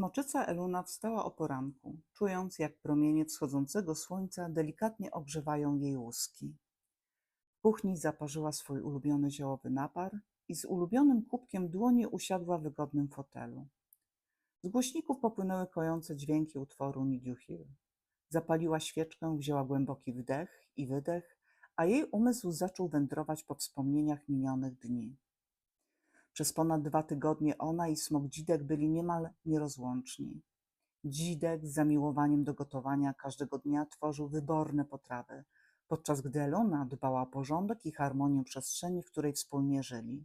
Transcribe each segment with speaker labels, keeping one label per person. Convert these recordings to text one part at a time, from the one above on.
Speaker 1: Smoczyca Eluna wstała o poranku, czując, jak promienie wschodzącego słońca delikatnie ogrzewają jej łuski. W kuchni zaparzyła swój ulubiony ziołowy napar i z ulubionym kubkiem dłoni usiadła w wygodnym fotelu. Z głośników popłynęły kojące dźwięki utworu You Here. Zapaliła świeczkę, wzięła głęboki wdech i wydech, a jej umysł zaczął wędrować po wspomnieniach minionych dni. Przez ponad dwa tygodnie ona i smok Dzidek byli niemal nierozłączni. Dzidek z zamiłowaniem do gotowania każdego dnia tworzył wyborne potrawy, podczas gdy Elona dbała o porządek i harmonię przestrzeni, w której wspólnie żyli.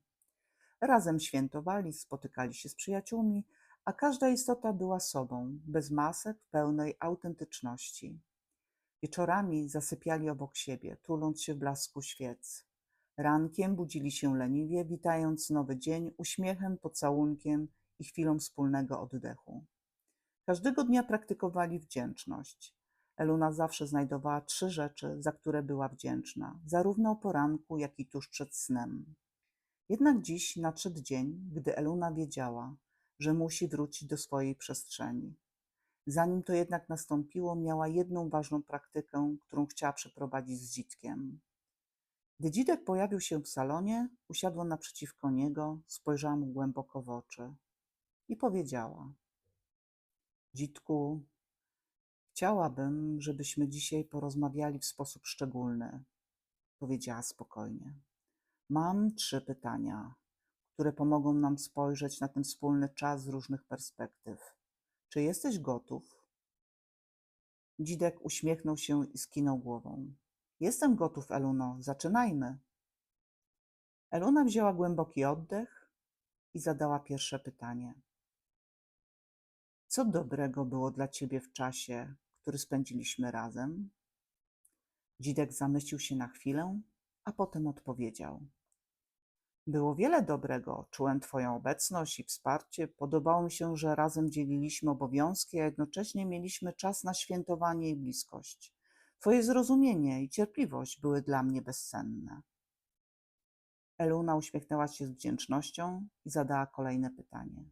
Speaker 1: Razem świętowali, spotykali się z przyjaciółmi, a każda istota była sobą, bez masek, w pełnej autentyczności. Wieczorami zasypiali obok siebie, tuląc się w blasku świec. Rankiem budzili się leniwie, witając nowy dzień uśmiechem, pocałunkiem i chwilą wspólnego oddechu. Każdego dnia praktykowali wdzięczność. Eluna zawsze znajdowała trzy rzeczy, za które była wdzięczna, zarówno o poranku, jak i tuż przed snem. Jednak dziś nadszedł dzień, gdy Eluna wiedziała, że musi wrócić do swojej przestrzeni. Zanim to jednak nastąpiło, miała jedną ważną praktykę, którą chciała przeprowadzić z Dzitkiem. Gdy Dzidek pojawił się w salonie, usiadła naprzeciwko niego, spojrzała mu głęboko w oczy i powiedziała: Dzitku, chciałabym, żebyśmy dzisiaj porozmawiali w sposób szczególny, powiedziała spokojnie. Mam trzy pytania, które pomogą nam spojrzeć na ten wspólny czas z różnych perspektyw. Czy jesteś gotów? Dzidek uśmiechnął się i skinął głową. Jestem gotów, Eluno, zaczynajmy. Eluna wzięła głęboki oddech i zadała pierwsze pytanie. Co dobrego było dla ciebie w czasie, który spędziliśmy razem? Dzidek zamyślił się na chwilę, a potem odpowiedział. Było wiele dobrego. Czułem Twoją obecność i wsparcie. Podobało mi się, że razem dzieliliśmy obowiązki, a jednocześnie mieliśmy czas na świętowanie i bliskość. Twoje zrozumienie i cierpliwość były dla mnie bezcenne. Eluna uśmiechnęła się z wdzięcznością i zadała kolejne pytanie.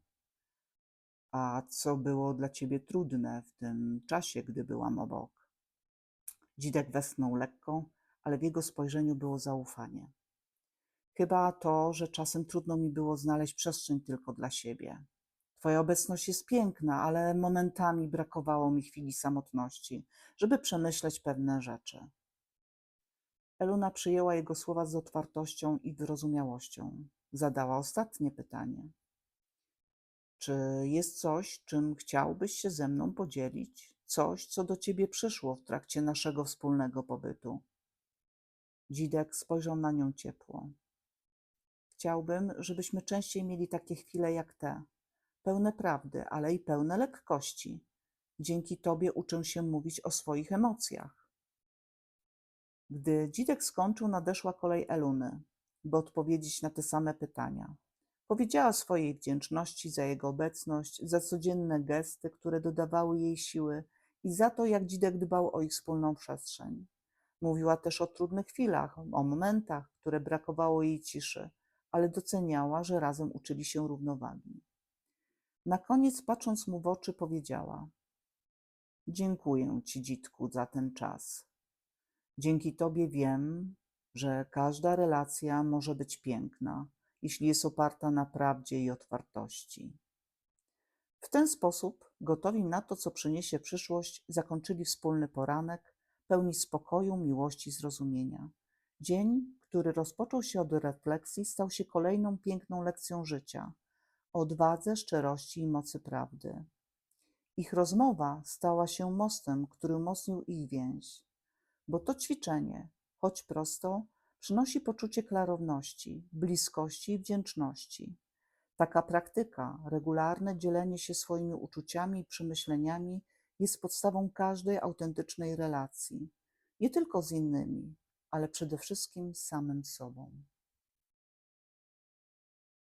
Speaker 1: A co było dla ciebie trudne w tym czasie, gdy byłam obok? Dzidek westchnął lekko, ale w jego spojrzeniu było zaufanie. Chyba to, że czasem trudno mi było znaleźć przestrzeń tylko dla siebie. Twoja obecność jest piękna, ale momentami brakowało mi chwili samotności, żeby przemyśleć pewne rzeczy. Eluna przyjęła jego słowa z otwartością i wyrozumiałością. Zadała ostatnie pytanie. Czy jest coś, czym chciałbyś się ze mną podzielić? Coś, co do ciebie przyszło w trakcie naszego wspólnego pobytu? Dzidek spojrzał na nią ciepło. Chciałbym, żebyśmy częściej mieli takie chwile jak te, pełne prawdy, ale i pełne lekkości. Dzięki Tobie uczę się mówić o swoich emocjach. Gdy Dzidek skończył, nadeszła kolej Eluny, by odpowiedzieć na te same pytania. Powiedziała swojej wdzięczności za jego obecność, za codzienne gesty, które dodawały jej siły i za to, jak Dzidek dbał o ich wspólną przestrzeń. Mówiła też o trudnych chwilach, o momentach, które brakowało jej ciszy, ale doceniała, że razem uczyli się równowagi. Na koniec, patrząc mu w oczy, powiedziała: Dziękuję ci, dzitku, za ten czas. Dzięki tobie wiem, że każda relacja może być piękna, jeśli jest oparta na prawdzie i otwartości. W ten sposób, gotowi na to, co przyniesie przyszłość, zakończyli wspólny poranek, pełni spokoju, miłości i zrozumienia. Dzień, który rozpoczął się od refleksji, stał się kolejną piękną lekcją życia odwadze, szczerości i mocy prawdy. Ich rozmowa stała się mostem, który umocnił ich więź, bo to ćwiczenie, choć prosto, przynosi poczucie klarowności, bliskości i wdzięczności. Taka praktyka, regularne dzielenie się swoimi uczuciami i przemyśleniami jest podstawą każdej autentycznej relacji, nie tylko z innymi, ale przede wszystkim z samym sobą.